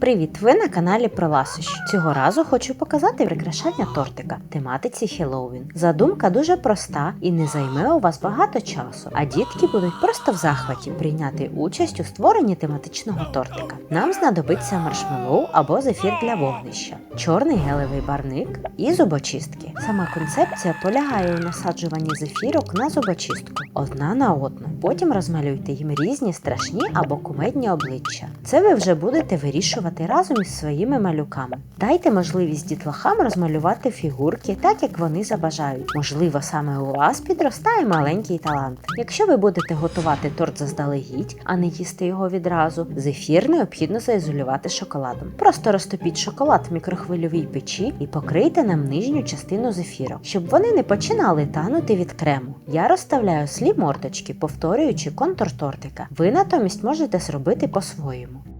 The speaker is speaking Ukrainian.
Привіт! Ви на каналі про ласощі. Цього разу хочу показати прикрашання тортика тематиці Хеллоуін. Задумка дуже проста і не займе у вас багато часу, а дітки будуть просто в захваті прийняти участь у створенні тематичного тортика. Нам знадобиться маршмеллоу або зефір для вогнища, чорний гелевий барник і зубочистки. Сама концепція полягає у насаджуванні зефірок на зубочистку одна на одну. Потім розмалюйте їм різні страшні або кумедні обличчя. Це ви вже будете вирішувати разом із своїми малюками. Дайте можливість дітлахам розмалювати фігурки так, як вони забажають. Можливо, саме у вас підростає маленький талант. Якщо ви будете готувати торт заздалегідь, а не їсти його відразу, зефір необхідно заізолювати шоколадом. Просто розтопіть шоколад в мікрохвильовій печі і покрийте нам нижню частину зефірок, щоб вони не починали танути від крему. Я розставляю слі морточки, повторюючи контур тортика. Ви натомість можете зробити по-своєму.